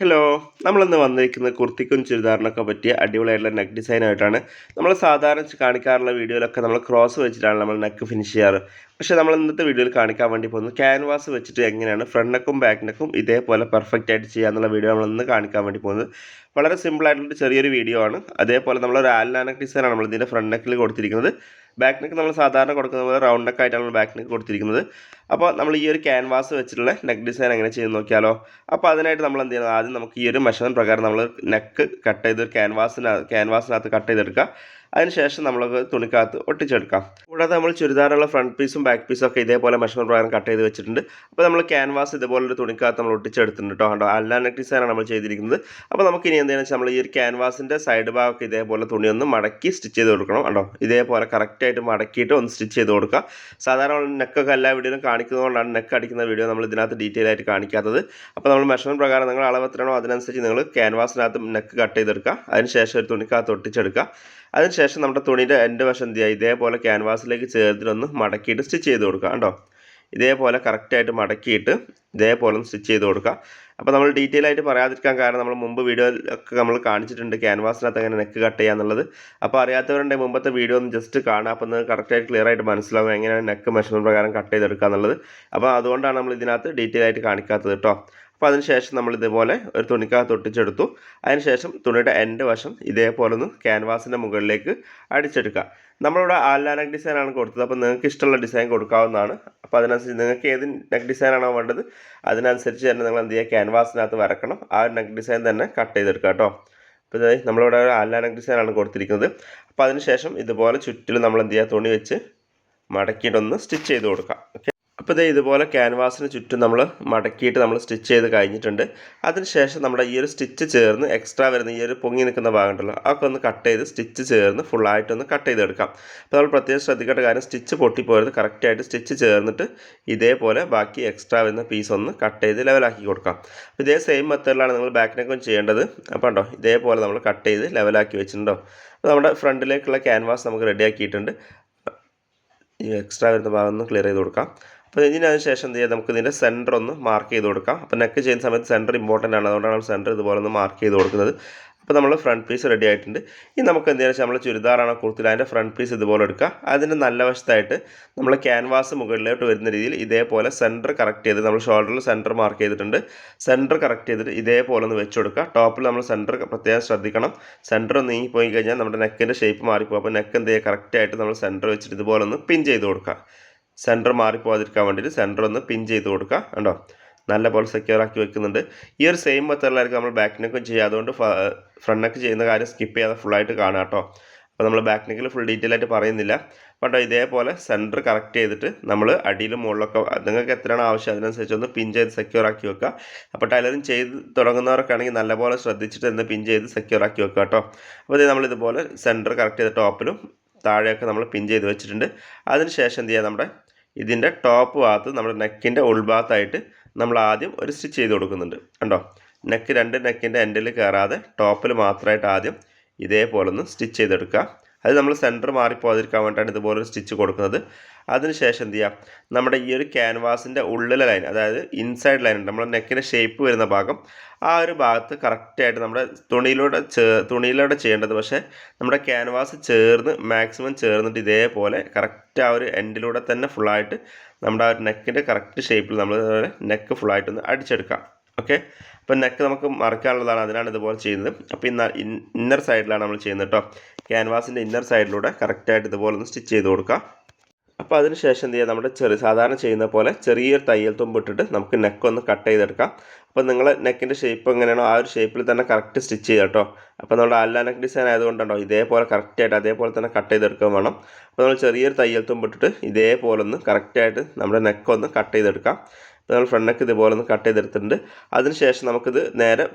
Hello നമ്മളിന്ന് വന്നിരിക്കുന്നത് കുർത്തിക്കും ചുരിദാറിനൊക്കെ പറ്റിയ അടിപൊളിയായിട്ടുള്ള നെക്ക് ഡിസൈനായിട്ടാണ് നമ്മൾ സാധാരണ കാണിക്കാറുള്ള വീഡിയോയിലൊക്കെ നമ്മൾ ക്രോസ് വെച്ചിട്ടാണ് നമ്മൾ നെക്ക് ഫിനിഷ് ചെയ്യാറ്. പക്ഷേ നമ്മൾ ഇന്നത്തെ വീഡിയോയിൽ കാണിക്കാൻ വേണ്ടി പോകുന്നത് ക്യാൻവാസ് വെച്ചിട്ട് എങ്ങനെയാണ് ഫ്രണ്ട് നെക്കും ബാക്ക് നെക്കും ഇതേപോലെ പെർഫെക്റ്റ് ആയിട്ട് ചെയ്യാമെന്നുള്ള വീഡിയോ നമ്മൾ ഇന്ന് കാണിക്കാൻ വേണ്ടി പോകുന്നത്. വളരെ സിമ്പിളായിട്ടുള്ള ചെറിയൊരു വീഡിയോ ആണ്. അതേപോലെ നമ്മൾ ഒരു ആൽനാനക് ഡിസൈനാണ് നമ്മൾ ഇതിന്റെ ഫ്രണ്ട് നെക്കിൽ കൊടുത്തിരിക്കുന്നത്. ബാക്ക് നെക്ക് നമ്മൾ സാധാരണ കൊടുക്കുന്ന പോലെ റൗണ്ട് നെക്ക് ആയിട്ടാണ് ബാക്ക് നെക്ക് കൊടുത്തിരിക്കുന്നത്. അപ്പോൾ നമ്മൾ ഈ ഒരു ക്യാൻവാസ് വെച്ചിട്ടുള്ള നെക്ക് ഡിസൈൻ എങ്ങനെ ചെയ്ത് നോക്കിയാലോ? അപ്പോൾ അതിനായിട്ട് നമ്മൾ എന്ത് ചെയ്യണം? ആദ്യം നമുക്ക് ഈ ഒരു മെഷർമെന്റ് പ്രകാരം നമ്മൾ നെക്ക് കട്ട് ചെയ്ത് ക്യാൻവാസിനകത്ത് ക്യാൻവാസിനകത്ത് കട്ട് ചെയ്തെടുക്കുക. അതിനുശേഷം നമ്മളത് തുണിക്കകത്ത് ഒട്ടിച്ചെടുക്കാം. കൂടാതെ നമ്മൾ ചുരിദാറുള്ള ഫ്രണ്ട് പീസും ബാക്ക് പീസും ഒക്കെ ഇതേപോലെ മെഷർമെന്റ് പ്രകാരം കട്ട് ചെയ്ത് വെച്ചിട്ടുണ്ട്. അപ്പോൾ നമ്മൾ ക്യാൻവാസ് ഇതുപോലൊരു തുണിക്കകത്ത് നമ്മൾ ഒട്ടിച്ചെടുത്തിട്ടുണ്ട് കേട്ടോ കണ്ടോ? അല്ല നെക്ക് ഡിസൈനാണ് നമ്മൾ ചെയ്തിരിക്കുന്നത്. അപ്പോൾ നമുക്ക് ഇനി എന്താണെന്ന് വെച്ചാൽ നമ്മൾ ഈ ഒരു ക്യാൻവാസിന്റെ സൈഡ് ഭാഗമൊക്കെ ഇതേപോലെ തുണി ഒന്ന് മടക്കി സ്റ്റിച്ച് ചെയ്ത് കൊടുക്കണം കണ്ടോ? ഇതേപോലെ കറക്റ്റായിട്ട് മടക്കിയിട്ട് ഒന്ന് സ്റ്റിച്ച് ചെയ്ത് കൊടുക്കുക. സാധാരണ നെക്കൊക്കെ എല്ലാ വീഡിയോയിലും കാണിക്കുന്നതുകൊണ്ടാണ് നെക്ക് അടിക്കുന്ന വീഡിയോ നമ്മൾ ഇതിനകത്ത് ഡീറ്റെയിൽ ആയിട്ട് കാണിക്കാത്തത്. അപ്പോൾ നമ്മൾ മെഷർമെന്റ് പ്രകാരം നിങ്ങൾ അളവ് എത്രയാണോ അതിനനുസരിച്ച് നിങ്ങൾ ക്യാൻവാസിനകത്ത് നെക്ക് കട്ട് ചെയ്തെടുക്കുക. അതിനുശേഷം ഒരു തുണിക്കകത്ത് ഒട്ടിച്ചെടുക്കുക. അതിനുശേഷം നമ്മുടെ തുണിയുടെ എന്റെ വശം എന്ത് ചെയ്യുക? ഇതേപോലെ ക്യാൻവാസിലേക്ക് ചേർത്തിട്ടൊന്ന് മടക്കിയിട്ട് സ്റ്റിച്ച് ചെയ്ത് കൊടുക്കുക കേട്ടോ ഇതേപോലെ കറക്റ്റായിട്ട് മടക്കിയിട്ട് ഇതേപോലെ ഒന്ന് സ്റ്റിച്ച് ചെയ്ത് കൊടുക്കുക. അപ്പോൾ നമ്മൾ ഡീറ്റെയിൽ ആയിട്ട് പറയാതിരിക്കാൻ കാരണം നമ്മൾ മുമ്പ് വീഡിയോയിലൊക്കെ നമ്മൾ കാണിച്ചിട്ടുണ്ട് ക്യാൻവാസിനകത്ത് എങ്ങനെ നെക്ക് കട്ട് ചെയ്യുക എന്നുള്ളത്. അപ്പോൾ അറിയാത്തവരുടെ മുമ്പത്തെ വീഡിയോ ഒന്ന് ജസ്റ്റ് കാണുക. അപ്പോൾ നിങ്ങൾക്ക് കറക്റ്റായിട്ട് ക്ലിയർ ആയിട്ട് മനസ്സിലാവും എങ്ങനെയാണ് നെക്ക് മെഷർമെന്റ് പ്രകാരം കട്ട് ചെയ്തെടുക്കുക എന്നുള്ളത്. അപ്പോൾ അതുകൊണ്ടാണ് നമ്മൾ ഇതിനകത്ത് ഡീറ്റെയിൽ ആയിട്ട് കാണിക്കാത്തത് കേട്ടോ. അപ്പോൾ അതിനുശേഷം നമ്മൾ ഇതേപോലെ ഒരു തുണിക്കകത്ത് ഒട്ടിച്ചെടുത്തു. അതിനുശേഷം തുണിയുടെ എന്റെ വശം ഇതേപോലെ ഒന്ന് ക്യാൻവാസിന്റെ മുകളിലേക്ക് അടിച്ചെടുക്കുക. നമ്മളിവിടെ ആലാനക് ഡിസൈനാണ് കൊടുത്തത്. അപ്പോൾ നിങ്ങൾക്ക് ഇഷ്ടമുള്ള ഡിസൈൻ കൊടുക്കാവുന്നതാണ്. അപ്പോൾ അതിനനുസരിച്ച് നിങ്ങൾക്ക് ഏത് നെക്ക് ഡിസൈനാണോ വേണ്ടത് അതിനനുസരിച്ച് തന്നെ നിങ്ങൾ എന്ത് ചെയ്യുക ക്യാൻവാസിനകത്ത് വരക്കണം. ആ നെക്ക് ഡിസൈൻ തന്നെ കട്ട് ചെയ്തെടുക്കുക കേട്ടോ. അപ്പോൾ ഇതായി നമ്മളിവിടെ ഒരു ആലാനക് ഡിസൈനാണ് കൊടുത്തിരിക്കുന്നത്. അപ്പോൾ അതിനുശേഷം ഇതുപോലെ ചുറ്റിലും നമ്മൾ എന്ത് ചെയ്യുക തുണി വെച്ച് മടക്കിയിട്ടൊന്ന് സ്റ്റിച്ച് ചെയ്ത് കൊടുക്കാം ഓക്കെ അപ്പോൾ ഇതേ ഇതുപോലെ ക്യാൻവാസിന് ചുറ്റും നമ്മൾ മടക്കിയിട്ട് നമ്മൾ സ്റ്റിച്ച് ചെയ്ത് കഴിഞ്ഞിട്ടുണ്ട്. അതിനുശേഷം നമ്മുടെ ഈ ഒരു സ്റ്റിച്ച് ചേർന്ന് എക്സ്ട്രാ വരുന്ന ഈ ഒരു പൊങ്ങി നിൽക്കുന്ന ഭാഗം ഉണ്ടല്ലോ അതൊക്കെ ഒന്ന് കട്ട് ചെയ്ത് സ്റ്റിച്ച് ചേർന്ന് ഫുള്ളായിട്ടൊന്ന് കട്ട് ചെയ്തെടുക്കാം. അപ്പോൾ നമ്മൾ പ്രത്യേകം ശ്രദ്ധിക്കേണ്ട കാര്യം സ്റ്റിച്ച് പൊട്ടിപ്പോയത് കറക്റ്റായിട്ട് സ്റ്റിച്ച് ചേർന്നിട്ട് ഇതേപോലെ ബാക്കി എക്സ്ട്രാ വരുന്ന പീസ് ഒന്ന് കട്ട് ചെയ്ത് ലെവലാക്കി കൊടുക്കാം. അപ്പോൾ ഇതേ സെയിം മെത്തേഡിലാണ് നിങ്ങൾ ബാക്കിനൊക്കെ ചെയ്യേണ്ടത്. അപ്പോൾ ഉണ്ടോ ഇതേപോലെ നമ്മൾ കട്ട് ചെയ്ത് ലെവലാക്കി വെച്ചിട്ടുണ്ടോ? അപ്പോൾ നമ്മുടെ ഫ്രണ്ടിലേക്കുള്ള ക്യാൻവാസ് നമുക്ക് റെഡിയാക്കിയിട്ടുണ്ട് ഈ എക്സ്ട്രാ വരുന്ന ഭാഗം ഒന്ന് ക്ലിയർ ചെയ്ത് കൊടുക്കാം. അപ്പോൾ ഇതിനു ശേഷം എന്ത് ചെയ്യാം? നമുക്ക് ഇതിന്റെ സെന്റർ ഒന്ന് മാർക്ക് ചെയ്ത് കൊടുക്കാം. അപ്പോൾ നെക്ക് ചെയ്യുന്ന സമയത്ത് സെന്റർ ഇമ്പോർട്ടന്റ് ആണ്. അതുകൊണ്ടാണ് സെന്റർ ഇതുപോലെ ഒന്ന് മാർക്ക് ചെയ്ത് കൊടുക്കുന്നത്. അപ്പോൾ നമ്മൾ ഫ്രണ്ട് പീസ് റെഡി ആയിട്ടുണ്ട്. ഇനി നമുക്ക് എന്ത് വെച്ചാൽ നമ്മൾ ചുരിദാറാണോ കുർത്തില അതിന്റെ ഫ്രണ്ട് പീസ് ഇതുപോലെ എടുക്കുക അതിന്റെ നല്ല വശത്തായിട്ട് നമ്മൾ ക്യാൻവാസ് മുകളിലോട്ട് വരുന്ന രീതിയിൽ ഇതേപോലെ സെന്റർ കറക്റ്റ് ചെയ്ത് നമ്മൾ ഷോൾഡറിൽ സെന്റർ മാർക്ക് ചെയ്തിട്ടുണ്ട്. സെന്റർ കറക്റ്റ് ചെയ്തിട്ട് ഇതേപോലെ ഒന്ന് വെച്ച് കൊടുക്കുക. ടോപ്പിൽ നമ്മൾ സെന്റർ പ്രത്യേകം ശ്രദ്ധിക്കണം. സെന്റർ നീങ്ങി പോയി കഴിഞ്ഞാൽ നമ്മുടെ നെക്കിന്റെ ഷേപ്പ് മാറിപ്പോകും. അപ്പോൾ നെക്ക് എന്ത് ചെയ്യുക? കറക്റ്റായിട്ട് നമ്മൾ സെന്റർ വെച്ചിട്ട് ഇതുപോലെ ഒന്ന് പിൻ ചെയ്ത് കൊടുക്കുക. സെന്റർ മാറിപ്പോകാതിരിക്കാൻ വേണ്ടിയിട്ട് സെന്റർ ഒന്ന് പിൻ ചെയ്ത് കൊടുക്കുക കണ്ടോ? നല്ല പോലെ സെക്യൂർ ആക്കി വെക്കുന്നുണ്ട്. ഈ ഒരു സെയിം മെത്തേഡിലായിരിക്കും നമ്മൾ ബാക്ക് നെക്കും ചെയ്യുക അതുകൊണ്ട് ഫ്രണ്ട് നെക്ക് ചെയ്യുന്ന കാര്യം സ്കിപ്പ് ചെയ്യാതെ ഫുള്ളായിട്ട് കാണാം കേട്ടോ. അപ്പോൾ നമ്മൾ ബാക്ക് നെക്കിൽ ഫുൾ ഡീറ്റെയിൽ ആയിട്ട് പറയുന്നില്ല. കേട്ടോ ഇതേപോലെ സെന്റർ കറക്റ്റ് ചെയ്തിട്ട് നമ്മൾ അടിയിലും മുകളിലൊക്കെ നിങ്ങൾക്ക് എത്രയാണ് ആവശ്യം അതിനനുസരിച്ച് ഒന്ന് പിൻ ചെയ്ത് സെക്യൂർ ആക്കി വെക്കുക. അപ്പോൾ ടൈലറിങ് ചെയ്ത് തുടങ്ങുന്നവർക്കാണെങ്കിൽ ആണെങ്കിൽ നല്ലപോലെ ശ്രദ്ധിച്ചിട്ട് ഒന്ന് പിൻ ചെയ്ത് സെക്യൂർ ആക്കി വെക്കുക കേട്ടോ. അപ്പോൾ ഇത് നമ്മളിതുപോലെ സെന്റർ കറക്റ്റ് ചെയ്ത് ടോപ്പിലും താഴെയൊക്കെ നമ്മൾ പിൻ ചെയ്ത് വെച്ചിട്ടുണ്ട്. അതിനുശേഷം എന്ത് ചെയ്യുക നമ്മുടെ ഇതിന്റെ ടോപ്പ് ഭാഗത്ത് നമ്മുടെ നെക്കിന്റെ ഉൾഭാഗത്തായിട്ട് നമ്മൾ ആദ്യം ഒരു സ്റ്റിച്ച് ചെയ്ത് കൊടുക്കുന്നുണ്ട്. കണ്ടോ? നെക്ക് രണ്ട് നെക്കിന്റെ എൻഡിൽ കയറാതെ ടോപ്പിൽ മാത്രമായിട്ട് ആദ്യം ഇതേപോലെ ഒന്ന് സ്റ്റിച്ച് ചെയ്തെടുക്കുക. അത് നമ്മൾ സെന്റർ മാറിപ്പോകാതിരിക്കാൻ വേണ്ടിയിട്ടാണ് ഇതുപോലെ ഒരു സ്റ്റിച്ച് കൊടുക്കുന്നത്. അതിനുശേഷം എന്ത് ചെയ്യാം? നമ്മുടെ ഈ ഒരു ക്യാൻവാസിന്റെ ഉള്ളിലെ ലൈൻ അതായത് ഇൻസൈഡ് ലൈൻ ഉണ്ട്. നമ്മുടെ നെക്കിന്റെ ഷേപ്പ് വരുന്ന ഭാഗം ആ ഒരു ഭാഗത്ത് കറക്റ്റായിട്ട് നമ്മുടെ തുണിയിലൂടെ ചേ തുണിയിലൂടെ ചെയ്യേണ്ടത്. പക്ഷേ നമ്മുടെ ക്യാൻവാസ് ചേർന്ന് മാക്സിമം ചേർന്നിട്ട് ഇതേപോലെ കറക്റ്റ് ആ ഒരു എൻഡിലൂടെ തന്നെ ഫുള്ളായിട്ട് നമ്മുടെ ആ ഒരു നെക്കിന്റെ കറക്റ്റ് ഷേപ്പിൽ നമ്മൾ നെക്ക് ഫുള്ളായിട്ടൊന്ന് അടിച്ചെടുക്കാം. ഓക്കെ അപ്പോൾ നെക്ക് നമുക്ക് മറക്കാനുള്ളതാണ് അതിനാണ് ഇതുപോലെ ചെയ്യുന്നത്. അപ്പോൾ ഇന്ന ഇന്നർ സൈഡിലാണ് നമ്മൾ ചെയ്യുന്നത് കേട്ടോ ക്യാൻവാസിന്റെ ഇന്നർ സൈഡിലൂടെ കറക്റ്റായിട്ട് ഇതുപോലെ ഒന്ന് സ്റ്റിച്ച് ചെയ്ത് കൊടുക്കാം. അപ്പോൾ അതിന് ശേഷം എന്ത് ചെയ്യുക നമ്മുടെ ചെറിയ സാധാരണ ചെയ്യുന്ന പോലെ ചെറിയൊരു തയ്യൽ തുമ്പിട്ടിട്ട് നമുക്ക് നെക്ക് ഒന്ന് കട്ട് ചെയ്തെടുക്കാം. അപ്പോൾ നിങ്ങൾ നെക്കിന്റെ ഷേപ്പ് എങ്ങനെയാണോ ആ ഒരു ഷേപ്പിൽ തന്നെ കറക്റ്റ് സ്റ്റിച്ച് ചെയ്യുക കേട്ടോ. അപ്പോൾ നമ്മുടെ അല്ല നെക്ക് ഡിസൈൻ ആയതുകൊണ്ടാണോ ഇതേപോലെ കറക്റ്റായിട്ട് അതേപോലെ തന്നെ കട്ട് ചെയ്തെടുക്കാൻ വേണം. അപ്പോൾ നമ്മൾ ചെറിയൊരു തയ്യൽ തുമ്പിട്ടിട്ട് ഇതേപോലെ ഒന്ന് കറക്റ്റായിട്ട് നമ്മുടെ നെക്കൊന്ന് കട്ട് ചെയ്തെടുക്കാം. നമ്മൾ ഫ്രണ്ട് നെക്ക് ഇതുപോലെ ഒന്ന് കട്ട് ചെയ്തെടുത്തിട്ടുണ്ട്. അതിനുശേഷം നമുക്കിത് നേരെ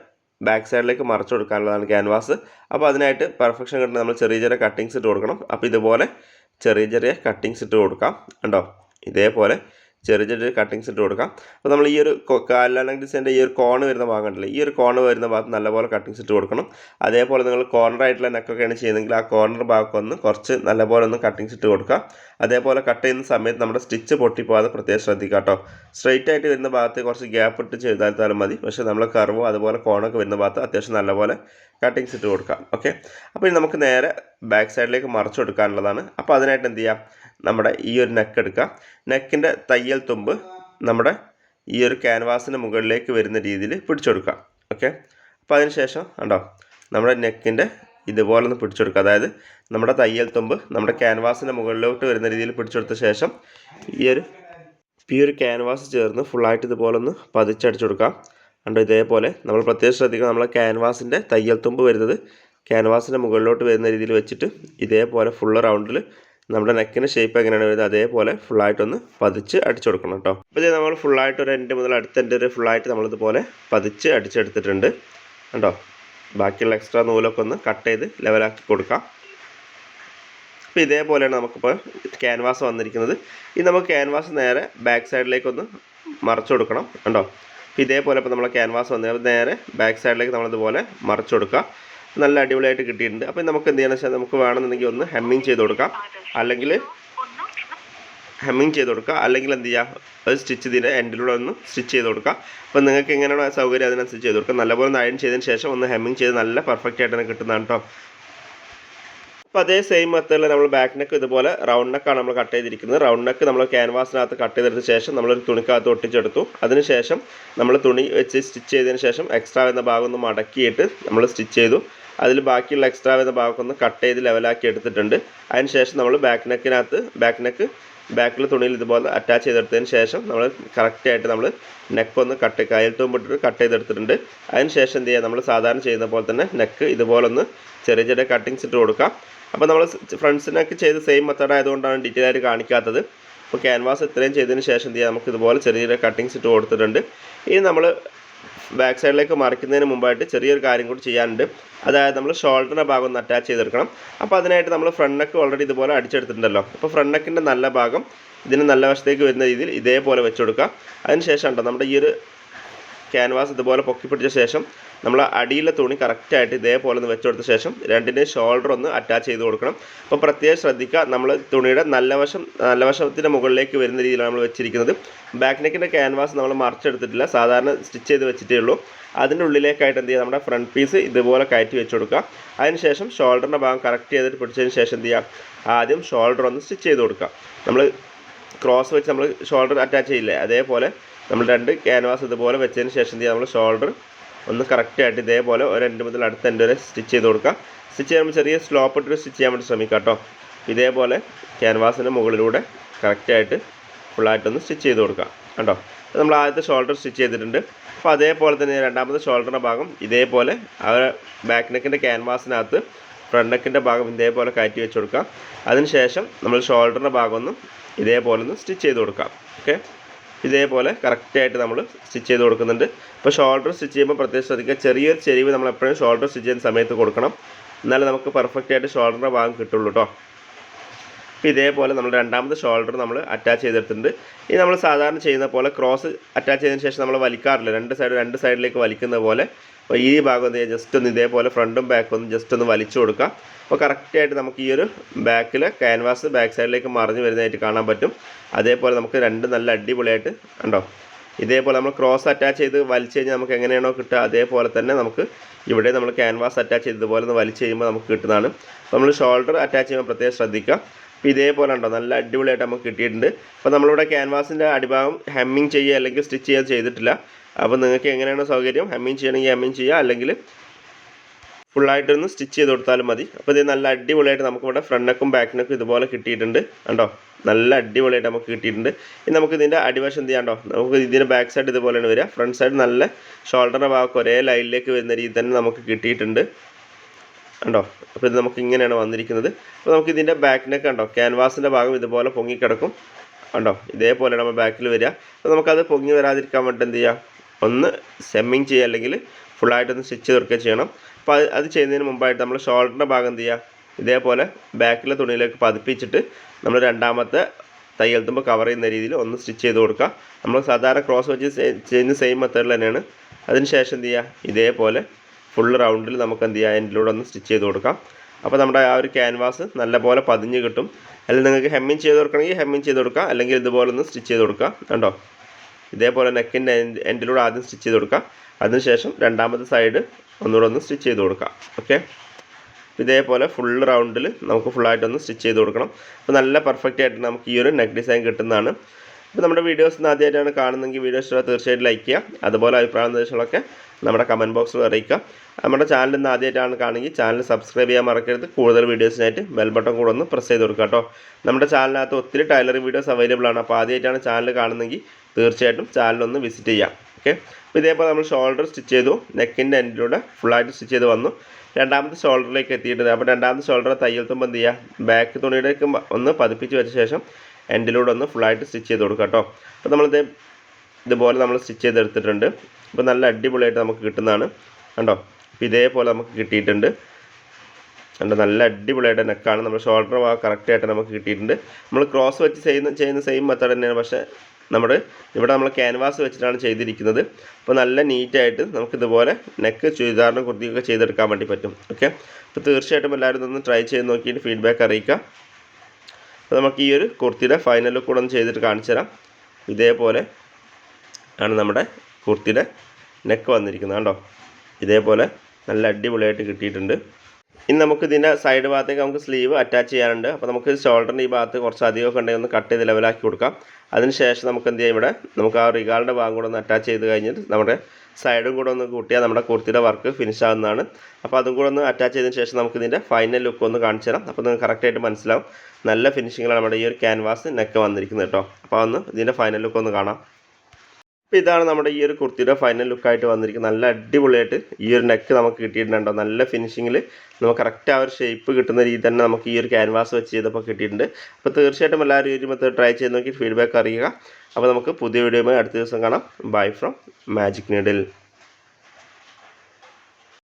ബാക്ക് സൈഡിലേക്ക് മറച്ചു കൊടുക്കാനുള്ളതാണ് ക്യാൻവാസ്. അപ്പോൾ അതിനായിട്ട് പെർഫെക്ഷൻ കിട്ടുന്ന നമ്മൾ ചെറിയ ചെറിയ കട്ടിങ്സ് ഇട്ട് കൊടുക്കണം. അപ്പോൾ ഇതുപോലെ ചെറിയ ചെറിയ കട്ടിങ്സ് ഇട്ട് കൊടുക്കാം. കണ്ടോ? ഇതേപോലെ ചെറിയ ചെറിയ കട്ടിങ്സ് ഇട്ട് കൊടുക്കാം. അപ്പോൾ നമ്മൾ ഈ ഒരു കാലാലങ് ഡിസൈന്റെ ഈ ഒരു കോണ് വരുന്ന ഭാഗം ഉണ്ടല്ലോ ഈ ഒരു കോണ് വരുന്ന ഭാഗത്ത് നല്ലപോലെ കട്ടിങ്സ് ഇട്ട് കൊടുക്കണം. അതേപോലെ നിങ്ങൾ കോർണർ ആയിട്ടുള്ള നെക്കൊക്കെയാണ് ചെയ്യുന്നതെങ്കിൽ ആ കോർണർ ഭാഗമൊക്കെ ഒന്ന് കുറച്ച് നല്ലപോലെ ഒന്ന് കട്ടിങ്സ് ഇട്ട് കൊടുക്കുക. അതേപോലെ കട്ട് ചെയ്യുന്ന സമയത്ത് നമ്മുടെ സ്റ്റിച്ച് പൊട്ടിപ്പോകാതെ പ്രത്യേകം ശ്രദ്ധിക്കുക കേട്ടോ. സ്ട്രെയിറ്റ് ആയിട്ട് വരുന്ന ഭാഗത്ത് കുറച്ച് ഗ്യാപ്പ് ഇട്ട് ചെയ്താലും മതി. പക്ഷേ നമ്മൾ കർവോ അതുപോലെ കോണൊക്കെ വരുന്ന ഭാഗത്ത് അത്യാവശ്യം നല്ലപോലെ കട്ടിങ്സ് ഇട്ട് കൊടുക്കാം. ഓക്കെ അപ്പോൾ നമുക്ക് നേരെ ബാക്ക് സൈഡിലേക്ക് മറച്ചു കൊടുക്കാനുള്ളതാണ്. അപ്പോൾ അതിനായിട്ട് എന്ത് ചെയ്യാം? നമ്മുടെ ഈ ഒരു നെക്ക് എടുക്കുക നെക്കിന്റെ തയ്യൽ തുമ്പ് നമ്മുടെ ഈ ഒരു ക്യാൻവാസിന് മുകളിലേക്ക് വരുന്ന രീതിയിൽ പിടിച്ചെടുക്കുക ഓക്കെ അപ്പോൾ അതിനുശേഷം ഉണ്ടോ നമ്മുടെ നെക്കിന്റെ ഇതുപോലെ ഒന്ന് പിടിച്ചെടുക്കുക അതായത് നമ്മുടെ തയ്യൽ തുമ്പ് നമ്മുടെ ക്യാൻവാസിന്റെ മുകളിലോട്ട് വരുന്ന രീതിയിൽ പിടിച്ചെടുത്ത ശേഷം ഈ ഒരു ഈ ഒരു ക്യാൻവാസ് ചേർന്ന് ഫുള്ളായിട്ട് ഇതുപോലെ ഒന്ന് പതിച്ചടിച്ചു കൊടുക്കാം കണ്ടോ ഇതേപോലെ നമ്മൾ പ്രത്യേകം ശ്രദ്ധിക്കുക നമ്മളെ ക്യാൻവാസിന്റെ തയ്യൽ തുമ്പ് വരുന്നത് ക്യാൻവാസിന്റെ മുകളിലോട്ട് വരുന്ന രീതിയിൽ വെച്ചിട്ട് ഇതേപോലെ ഫുള്ള് റൗണ്ടിൽ നമ്മുടെ നെക്കിന്റെ ഷേപ്പ് എങ്ങനെയാണ് വരുന്നത്? അതേപോലെ ഫുള്ളായിട്ടൊന്ന് പതിച്ച് അടിച്ചു കൊടുക്കണം കേട്ടോ. അപ്പോൾ ഇത് നമ്മൾ ഫുള്ളായിട്ട് ഒരു എന്റെ മുതൽ അടുത്ത എന്റെ വരെ ഫുള്ളായിട്ട് നമ്മളിതുപോലെ പതിച്ച് അടിച്ചെടുത്തിട്ടുണ്ട്. കണ്ടോ? ബാക്കിയുള്ള എക്സ്ട്രാ നൂലൊക്കെ ഒന്ന് കട്ട് ചെയ്ത് ലെവലാക്കി കൊടുക്കാം. അപ്പോൾ ഇതേപോലെയാണ് നമുക്കിപ്പോൾ ക്യാൻവാസ് വന്നിരിക്കുന്നത്. ഇനി നമുക്ക് ക്യാൻവാസ് നേരെ ബാക്ക് സൈഡിലേക്കൊന്ന് മറച്ചു കൊടുക്കണം. കണ്ടോ? ഇതേപോലെ ഇപ്പോൾ നമ്മളെ ക്യാൻവാസ് വന്നത് നേരെ ബാക്ക് സൈഡിലേക്ക് നമ്മളിതുപോലെ മറച്ചു കൊടുക്കുക. നല്ല അടിപൊളിയായിട്ട് കിട്ടിയിട്ടുണ്ട്. അപ്പോൾ നമുക്ക് എന്ത് ചെയ്യണം വെച്ചാൽ നമുക്ക് വേണമെന്നുണ്ടെങ്കിൽ ഒന്ന് ഹെമ്മിങ് ചെയ്ത് കൊടുക്കാം. അല്ലെങ്കിൽ ഹെമ്മിങ് ചെയ്ത് കൊടുക്കുക അല്ലെങ്കിൽ എന്ത് ചെയ്യുക ഒരു സ്റ്റിച്ച് ഇതിന്റെ എൻഡിലൂടെ ഒന്ന് സ്റ്റിച്ച് ചെയ്ത് കൊടുക്കുക അപ്പോൾ നിങ്ങൾക്ക് എങ്ങനെയാണോ സൗകര്യം അതിനനുസരിച്ച് ചെയ്ത് കൊടുക്കുക നല്ലപോലെ ഒന്ന് അയൺ ചെയ്തതിന് ശേഷം ഒന്ന് ഹെമ്മിങ് ചെയ്ത് നല്ല പെർഫെക്റ്റ് ആയിട്ട് തന്നെ കിട്ടുന്നതാണ് കേട്ടോ അപ്പോൾ അതേ സെയിം മെത്തേഡിൽ നമ്മൾ ബാക്ക് നെക്ക് ഇതുപോലെ റൗണ്ട് നെക്കാണ് നമ്മൾ കട്ട് ചെയ്തിരിക്കുന്നത്. റൗണ്ട് നെക്ക് നമ്മൾ ക്യാൻവാസിനകത്ത് കട്ട് ചെയ്തെടുത്ത ശേഷം നമ്മളൊരു തുണിക്കകത്ത് ഒട്ടിച്ചെടുത്തു. അതിനുശേഷം നമ്മൾ തുണി വെച്ച് സ്റ്റിച്ച് ചെയ്തതിന് ശേഷം എക്സ്ട്രാ വരുന്ന ഭാഗം ഒന്ന് മടക്കിയിട്ട് നമ്മൾ സ്റ്റിച്ച് ചെയ്തു. അതിൽ ബാക്കിയുള്ള എക്സ്ട്രാ വരുന്ന ഭാഗമൊക്കെ ഒന്ന് കട്ട് ചെയ്ത് ലെവലാക്കി എടുത്തിട്ടുണ്ട്. അതിന് ശേഷം നമ്മൾ ബാക്ക് നെക്കിനകത്ത് ബാക്ക് നെക്ക് ബാക്കിൽ തുണിയിൽ ഇതുപോലെ അറ്റാച്ച് ചെയ്തെടുത്തതിന് ശേഷം നമ്മൾ കറക്റ്റായിട്ട് നമ്മൾ നെക്ക് ഒന്ന് കട്ട് കയ്യിൽ തുമ്പിട്ടിട്ട് കട്ട് ചെയ്തെടുത്തിട്ടുണ്ട്. അതിന് ശേഷം എന്ത് ചെയ്യുക നമ്മൾ സാധാരണ ചെയ്യുന്ന പോലെ തന്നെ നെക്ക് ഇതുപോലെ ഒന്ന് ചെറിയ ചെറിയ കട്ടിങ്സ് ഇട്ട് കൊടുക്കാം. അപ്പോൾ നമ്മൾ ഫ്രണ്ട്സിനൊക്കെ ചെയ്ത് സെയിം മെത്തേഡ് ആയതുകൊണ്ടാണ് ഡീറ്റെയിൽ ആയിട്ട് കാണിക്കാത്തത്. അപ്പോൾ ക്യാൻവാസ് ഇത്രയും ചെയ്തതിന് ശേഷം എന്ത് ചെയ്യുക നമുക്ക് ഇതുപോലെ ചെറിയ ചെറിയ കട്ടിങ്സ് ഇട്ട് കൊടുത്തിട്ടുണ്ട്. ഇനി നമ്മൾ ബാക്ക് സൈഡിലേക്ക് മറിക്കുന്നതിന് മുമ്പായിട്ട് ചെറിയൊരു കാര്യം കൂടി ചെയ്യാനുണ്ട്. അതായത് നമ്മൾ ഷോൾഡറിന്റെ ഭാഗം ഒന്ന് അറ്റാച്ച് ചെയ്തെടുക്കണം. അപ്പോൾ അതിനായിട്ട് നമ്മൾ ഫ്രണ്ട് നെക്ക് ഓൾറെഡി ഇതുപോലെ അടിച്ചെടുത്തിട്ടുണ്ടല്ലോ. അപ്പോൾ ഫ്രണ്ട് നെക്കിന്റെ നല്ല ഭാഗം ഇതിന് നല്ല വശത്തേക്ക് വരുന്ന രീതിയിൽ ഇതേപോലെ വെച്ച് കൊടുക്കുക. അതിന് ശേഷം ഉണ്ടോ നമ്മുടെ ഈ ഒരു ക്യാൻവാസ് ഇതുപോലെ പൊക്കി പിടിച്ച ശേഷം നമ്മൾ അടിയിലെ തുണി കറക്റ്റായിട്ട് ഇതേപോലെ ഒന്ന് വെച്ചുകൊടുത്ത ശേഷം രണ്ടിന്റെയും ഷോൾഡർ ഒന്ന് അറ്റാച്ച് ചെയ്ത് കൊടുക്കണം. അപ്പോൾ പ്രത്യേകം ശ്രദ്ധിക്കുക നമ്മൾ തുണിയുടെ നല്ല വശം നല്ല വശത്തിന്റെ മുകളിലേക്ക് വരുന്ന രീതിയിലാണ് നമ്മൾ വെച്ചിരിക്കുന്നത്. ബാക്ക് നെക്കിന്റെ ക്യാൻവാസ് നമ്മൾ മറിച്ചെടുത്തിട്ടില്ല സാധാരണ സ്റ്റിച്ച് ചെയ്ത് വെച്ചിട്ടേ ഉള്ളൂ. അതിന്റെ ഉള്ളിലേക്കായിട്ട് എന്ത് ചെയ്യുക നമ്മുടെ ഫ്രണ്ട് പീസ് ഇതുപോലെ കയറ്റി വെച്ച് കൊടുക്കുക അതിനുശേഷം ഷോൾഡറിന്റെ ഭാഗം കറക്റ്റ് ചെയ്തിട്ട് പിടിച്ചതിന് ശേഷം എന്ത് ചെയ്യുക ആദ്യം ഷോൾഡർ ഒന്ന് സ്റ്റിച്ച് ചെയ്ത് കൊടുക്കുക. നമ്മൾ ക്രോസ് വെച്ച് നമ്മൾ ഷോൾഡർ അറ്റാച്ച് ചെയ്യില്ലേ അതേപോലെ നമ്മൾ രണ്ട് ക്യാൻവാസ് ഇതുപോലെ വെച്ചതിന് ശേഷം നമ്മൾ ഷോൾഡർ ഒന്ന് കറക്റ്റായിട്ട് ഇതേപോലെ ഒരു എന്റെ മുതൽ അടുത്ത എന്റെ വരെ സ്റ്റിച്ച് ചെയ്ത് കൊടുക്കുക സ്റ്റിച്ച് ചെയ്യുമ്പോൾ ചെറിയ സ്ലോപ്പ് ഇട്ടിട്ട് സ്റ്റിച്ച് ചെയ്യാൻ വേണ്ടി ശ്രമിക്കുക കേട്ടോ. ഇതേപോലെ ക്യാൻവാസിന്റെ മുകളിലൂടെ കറക്റ്റായിട്ട് ഫുള്ളായിട്ടൊന്ന് സ്റ്റിച്ച് ചെയ്ത് കൊടുക്കുക കണ്ടോ നമ്മൾ ആദ്യത്തെ ഷോൾഡർ സ്റ്റിച്ച് ചെയ്തിട്ടുണ്ട്. അപ്പോൾ അതേപോലെ തന്നെ രണ്ടാമത്തെ ഷോൾഡറിന്റെ ഭാഗം ഇതേപോലെ ആ ബാക്ക് നെക്കിന്റെ ക്യാൻവാസിനകത്ത് ഫ്രണ്ട് നെക്കിന്റെ ഭാഗം ഇതേപോലെ കയറ്റി വെച്ച് കൊടുക്കാം. അതിനുശേഷം നമ്മൾ ഷോൾഡറിന്റെ ഭാഗം ഇതേപോലെ ഒന്ന് സ്റ്റിച്ച് ചെയ്ത് കൊടുക്കാം. ഓക്കെ ഇതേപോലെ കറക്റ്റായിട്ട് നമ്മൾ സ്റ്റിച്ച് ചെയ്ത് കൊടുക്കുന്നുണ്ട്. ഇപ്പോൾ ഷോൾഡർ സ്റ്റിച്ച് ചെയ്യുമ്പോൾ പ്രത്യേകം ശ്രദ്ധിക്കുക ചെറിയൊരു ചെരിവ് നമ്മൾ എപ്പോഴും ഷോൾഡർ സ്റ്റിച്ച് ചെയ്യുന്ന സമയത്ത് കൊടുക്കണം. എന്നാലേ നമുക്ക് പെർഫെക്റ്റ് ആയിട്ട് ഷോൾഡറിന്റെ ഭാഗം കിട്ടുള്ളൂ കേട്ടോ അപ്പോൾ ഇതേപോലെ നമ്മൾ രണ്ടാമത്തെ ഷോൾഡർ നമ്മൾ അറ്റാച്ച് ചെയ്തെടുത്തിട്ടുണ്ട്. ഇനി നമ്മൾ സാധാരണ ചെയ്യുന്ന പോലെ ക്രോസ് അറ്റാച്ച് ചെയ്തതിന് ശേഷം നമ്മൾ വലിക്കാറില്ല. രണ്ട് സൈഡ് രണ്ട് സൈഡിലേക്ക് വലിക്കുന്ന പോലെ അപ്പോൾ ഈ ഭാഗം ജസ്റ്റ് ഒന്ന് ഇതേപോലെ ഫ്രണ്ടും ബാക്കും ഒന്ന് ജസ്റ്റ് ഒന്ന് വലിച്ചു കൊടുക്കുക അപ്പോൾ കറക്റ്റായിട്ട് നമുക്ക് ഈ ഒരു ബാക്കിൽ ക്യാൻവാസ് ബാക്ക് സൈഡിലേക്ക് മറിഞ്ഞ് വരുന്നതായിട്ട് കാണാൻ പറ്റും. അതേപോലെ നമുക്ക് രണ്ട് നല്ല അടിപൊളിയായിട്ട് ഉണ്ടോ ഇതേപോലെ നമ്മൾ ക്രോസ് അറ്റാച്ച് ചെയ്ത് വലിച്ചു കഴിഞ്ഞാൽ നമുക്ക് എങ്ങനെയാണോ കിട്ടുക? അതേപോലെ തന്നെ നമുക്ക് ഇവിടെ നമ്മൾ ക്യാൻവാസ് അറ്റാച്ച് ചെയ്തതുപോലെ ഒന്ന് വലിച്ചു കഴിയുമ്പോൾ നമുക്ക് കിട്ടുന്നതാണ്. നമ്മൾ ഷോൾഡർ അറ്റാച്ച് ചെയ്യുമ്പോൾ പ്രത്യേകം ശ്രദ്ധിക്കുക. അപ്പോൾ ഇതേപോലെ ഉണ്ടോ നല്ല അടിപൊളിയായിട്ട് നമുക്ക് കിട്ടിയിട്ടുണ്ട്. അപ്പോൾ നമ്മളിവിടെ ക്യാൻവാസിന്റെ അടിഭാഗം ഹെമ്മിങ് ചെയ്യുക അല്ലെങ്കിൽ സ്റ്റിച്ച് ചെയ്യുക ചെയ്തിട്ടില്ല. അപ്പോൾ നിങ്ങൾക്ക് എങ്ങനെയാണോ സൗകര്യം? ഹെമ്മിങ് ചെയ്യണമെങ്കിൽ ഹെമ്മിങ് ചെയ്യുക. അല്ലെങ്കിൽ ഫുള്ളായിട്ടൊന്ന് സ്റ്റിച്ച് ചെയ്ത് കൊടുത്താലും മതി. അപ്പോൾ ഇത് നല്ല അടിപൊളിയായിട്ട് നമുക്കിവിടെ ഫ്രണ്ട് നെക്കും ബാക്ക് നെക്കും ഇതുപോലെ കിട്ടിയിട്ടുണ്ട്. കണ്ടോ? നല്ല അടിപൊളിയായിട്ട് നമുക്ക് കിട്ടിയിട്ടുണ്ട്. ഇനി നമുക്ക് ഇതിന്റെ അടിവശം എന്ത് ചെയ്യാണ്ടോ നമുക്ക് ഇതിന്റെ ബാക്ക് സൈഡ് ഇതുപോലെയാണ് വരിക. ഫ്രണ്ട് സൈഡ് നല്ല ഷോൾഡറിന്റെ ഭാഗം ഒരേ ലൈനിലേക്ക് വരുന്ന രീതി തന്നെ നമുക്ക് കിട്ടിയിട്ടുണ്ട്. കണ്ടോ? അപ്പോൾ ഇത് നമുക്ക് ഇങ്ങനെയാണ് വന്നിരിക്കുന്നത്. അപ്പോൾ നമുക്ക് ഇതിന്റെ ബാക്ക് നെക്ക് കണ്ടോ? ക്യാൻവാസിന്റെ ഭാഗം ഇതുപോലെ പൊങ്ങിക്കിടക്കും. കണ്ടോ? ഇതേപോലെയാണ് നമ്മൾ ബാക്കിൽ വരിക. അപ്പോൾ നമുക്കത് പൊങ്ങി വരാതിരിക്കാൻ വേണ്ടി എന്ത് ചെയ്യുക ഒന്ന് സെമ്മിങ് ചെയ്യുക അല്ലെങ്കിൽ ഫുള്ളായിട്ടൊന്ന് സ്റ്റിച്ച് തീർക്കുക ചെയ്യണം. അപ്പോൾ അത് അത് ചെയ്യുന്നതിന് മുമ്പായിട്ട് നമ്മൾ ഷോൾഡറിന്റെ ഭാഗം എന്ത് ചെയ്യുക? ഇതേപോലെ ബാക്കിലെ തുണിയിലേക്ക് പതിപ്പിച്ചിട്ട് നമ്മൾ രണ്ടാമത്തെ തയ്യൽ തുമ്പ് കവർ ചെയ്യുന്ന രീതിയിൽ ഒന്ന് സ്റ്റിച്ച് ചെയ്ത് കൊടുക്കുക. നമ്മൾ സാധാരണ ക്രോസ് വെച്ച് ചെയ്യുന്ന സെയിം മെത്തേഡിൽ തന്നെയാണ്. അതിനുശേഷം എന്ത് ചെയ്യുക? ഇതേപോലെ ഫുൾ റൗണ്ടിൽ നമുക്ക് എന്ത് ചെയ്യുക? അതിന്റെ ഒന്ന് സ്റ്റിച്ച് ചെയ്ത് കൊടുക്കാം. അപ്പോൾ നമ്മുടെ ആ ഒരു ക്യാൻവാസ് നല്ലപോലെ പതിഞ്ഞ് കിട്ടും. അല്ലെങ്കിൽ നിങ്ങൾക്ക് ഹെമ്മിങ് ചെയ്ത് കൊടുക്കണമെങ്കിൽ ഹെമ്മിങ് ചെയ്ത് കൊടുക്കുക. അല്ലെങ്കിൽ ഇതുപോലെ ഒന്ന് സ്റ്റിച്ച് ചെയ്ത് കൊടുക്കുക. കണ്ടോ? ഇതേപോലെ നെക്കിന്റെ എൻഡിലൂടെ ആദ്യം സ്റ്റിച്ച് ചെയ്ത് കൊടുക്കുക അതിനുശേഷം രണ്ടാമത്തെ സൈഡ് ഒന്നുകൂടെ ഒന്ന് സ്റ്റിച്ച് ചെയ്ത് കൊടുക്കുക ഓക്കെ ഇതേപോലെ ഫുൾ റൗണ്ടിൽ നമുക്ക് ഫുള്ളായിട്ടൊന്ന് സ്റ്റിച്ച് ചെയ്ത് കൊടുക്കണം. അപ്പോൾ നല്ല പെർഫെക്റ്റ് ആയിട്ട് നമുക്ക് ഈ ഒരു നെക്ക് ഡിസൈൻ കിട്ടുന്നതാണ്. അപ്പോൾ നമ്മുടെ വീഡിയോസ് ആദ്യമായിട്ടാണ് കാണുന്നതെങ്കിൽ വീഡിയോ ഇഷ്ടമായി തീർച്ചയായിട്ടും ലൈക്ക് ചെയ്യുക. അതുപോലെ അഭിപ്രായ നിർദ്ദേശങ്ങളൊക്കെ നമ്മുടെ കമന്റ് ബോക്സിൽ അറിയിക്കുക. നമ്മുടെ ചാനൽ ഇന്ന് ആദ്യമായിട്ടാണ് കാണുമെങ്കിൽ ചാനൽ സബ്സ്ക്രൈബ് ചെയ്യാൻ മറക്കരുത്. കൂടുതൽ വീഡിയോസിനായിട്ട് ബെൽ ബട്ടൺ കൂടെ ഒന്ന് പ്രസ് ചെയ്ത് കൊടുക്കുക കേട്ടോ. നമ്മുടെ ചാനലിനകത്ത് ഒത്തിരി ടൈലറിംഗ് വീഡിയോസ് അവൈലബിൾ ആണ്. അപ്പോൾ ആദ്യമായിട്ടാണ് ചാനൽ കാണുന്നതെങ്കിൽ തീർച്ചയായിട്ടും ചാനലൊന്ന് വിസിറ്റ് ചെയ്യാം. ഓക്കെ അപ്പോൾ ഇതേപോലെ നമ്മൾ ഷോൾഡർ സ്റ്റിച്ച് ചെയ്തു. നെക്കിന്റെ എൻഡിലൂടെ ഫുള്ളായിട്ട് സ്റ്റിച്ച് ചെയ്ത് വന്നു. രണ്ടാമത്തെ ഷോൾഡറിലേക്ക് എത്തിയിട്ടുണ്ട്. അപ്പോൾ രണ്ടാമത്തെ ഷോൾഡർ തയ്യൽ തുമ്പ് എന്ത് ചെയ്യുക ബാക്ക് തുണിയിലേക്ക് ഒന്ന് പതിപ്പിച്ച് വെച്ച ശേഷം എൻഡിലൂടെ ഒന്ന് ഫുള്ളായിട്ട് സ്റ്റിച്ച് ചെയ്ത് കൊടുക്കുക കേട്ടോ. അപ്പോൾ നമ്മളിത് ഇതുപോലെ നമ്മൾ സ്റ്റിച്ച് ചെയ്തെടുത്തിട്ടുണ്ട്. അപ്പോൾ നല്ല അടിപൊളിയായിട്ട് നമുക്ക് കിട്ടുന്നതാണ്. കണ്ടോ? അപ്പോൾ ഇതേപോലെ നമുക്ക് കിട്ടിയിട്ടുണ്ട്. കണ്ടോ? നല്ല അടിപൊളിയായിട്ട് നെക്കാണ് നമ്മൾ ഷോൾഡർ കറക്റ്റായിട്ട് നമുക്ക് കിട്ടിയിട്ടുണ്ട്. നമ്മൾ ക്രോസ് വെച്ച് ചെയ്യുന്ന ചെയ്യുന്ന സെയിം മെത്തേഡ് തന്നെയാണ്. പക്ഷേ നമ്മുടെ ഇവിടെ നമ്മൾ ക്യാൻവാസ് വെച്ചിട്ടാണ് ചെയ്തിരിക്കുന്നത്. അപ്പോൾ നല്ല നീറ്റായിട്ട് നമുക്കിതുപോലെ നെക്ക് ചുരിദാറിനും കുർത്തിയൊക്കെ ചെയ്തെടുക്കാൻ വേണ്ടി പറ്റും. ഓക്കെ അപ്പോൾ തീർച്ചയായിട്ടും എല്ലാവരും ഒന്ന് ട്രൈ ചെയ്ത് നോക്കിയിട്ട് ഫീഡ്ബാക്ക് അറിയിക്കുക. അപ്പോൾ നമുക്ക് ഈ ഒരു കുർത്തിയുടെ ഫൈനൽ കൂടെ ഒന്ന് ചെയ്തിട്ട് കാണിച്ചു തരാം. ഇതേപോലെ ആണ് നമ്മുടെ കുർത്തിയുടെ നെക്ക് വന്നിരിക്കുന്നത്. കണ്ടോ? ഇതേപോലെ നല്ല അടിപൊളിയായിട്ട് കിട്ടിയിട്ടുണ്ട്. ഇനി നമുക്ക് ഇതിന്റെ സൈഡ് ഭാഗത്തേക്ക് നമുക്ക് സ്ലീവ് അറ്റാച്ച് ചെയ്യാനുണ്ട്. അപ്പോൾ നമുക്ക് ഷോൾഡറിന്റെ ഈ ഭാഗത്ത് കുറച്ച് അധികമൊക്കെ ഉണ്ടെങ്കിൽ ഒന്ന് കട്ട് ചെയ്ത് ലെവലാക്കി കൊടുക്കാം. അതിനുശേഷം നമുക്ക് എന്ത് ചെയ്യാം ഇവിടെ? നമുക്ക് ആ റിഗാളിന്റെ ഭാഗം കൂടെ ഒന്ന് അറ്റാച്ച് ചെയ്ത് കഴിഞ്ഞിട്ട് നമ്മുടെ സൈഡും കൂടെ ഒന്ന് കൂട്ടിയാൽ നമ്മുടെ കുർത്തിയുടെ വർക്ക് ഫിനിഷ് ആകുന്നതാണ് അപ്പോൾ അതും കൂടെ ഒന്ന് അറ്റാച്ച് ചെയ്തതിന് ശേഷം നമുക്ക് ഇതിന്റെ ഫൈനൽ ലുക്ക് ഒന്ന് കാണിച്ചു തരാം. അപ്പോൾ നിങ്ങൾക്ക് കറക്റ്റായിട്ട് മനസ്സിലാവും. നല്ല ഫിനിഷിങ്ങിലാണ് നമ്മുടെ ഈ ഒരു ക്യാൻവാസ് നെക്ക് വന്നിരിക്കുന്നത് കേട്ടോ. അപ്പോൾ ഒന്ന് ഇതിന്റെ ഫൈനൽ ലുക്ക് ഒന്ന് കാണാം. അപ്പോൾ ഇതാണ് നമ്മുടെ ഈ ഒരു കുർത്തിയുടെ ഫൈനൽ ലുക്കായിട്ട് വന്നിരിക്കുന്നത്. നല്ല അടിപൊളിയായിട്ട് ഈ ഒരു നെക്ക് നമുക്ക് കിട്ടിയിട്ടുണ്ടോ? നല്ല ഫിനിഷിങ്ങിൽ നമുക്ക് കറക്റ്റ് ആ ഒരു ഷേപ്പ് കിട്ടുന്ന രീതി തന്നെ നമുക്ക് ഈ ഒരു ക്യാൻവാസ് വെച്ച് ചെയ്തപ്പോൾ കിട്ടിയിട്ടുണ്ട്. അപ്പോൾ തീർച്ചയായിട്ടും എല്ലാവരും ഈ മെത്തേഡ് ട്രൈ ചെയ്ത് നോക്കി ഫീഡ്ബാക്ക് അറിയുക. അപ്പോൾ നമുക്ക് പുതിയ വീഡിയോയുമായി അടുത്ത ദിവസം കാണാം. Bye from magic needle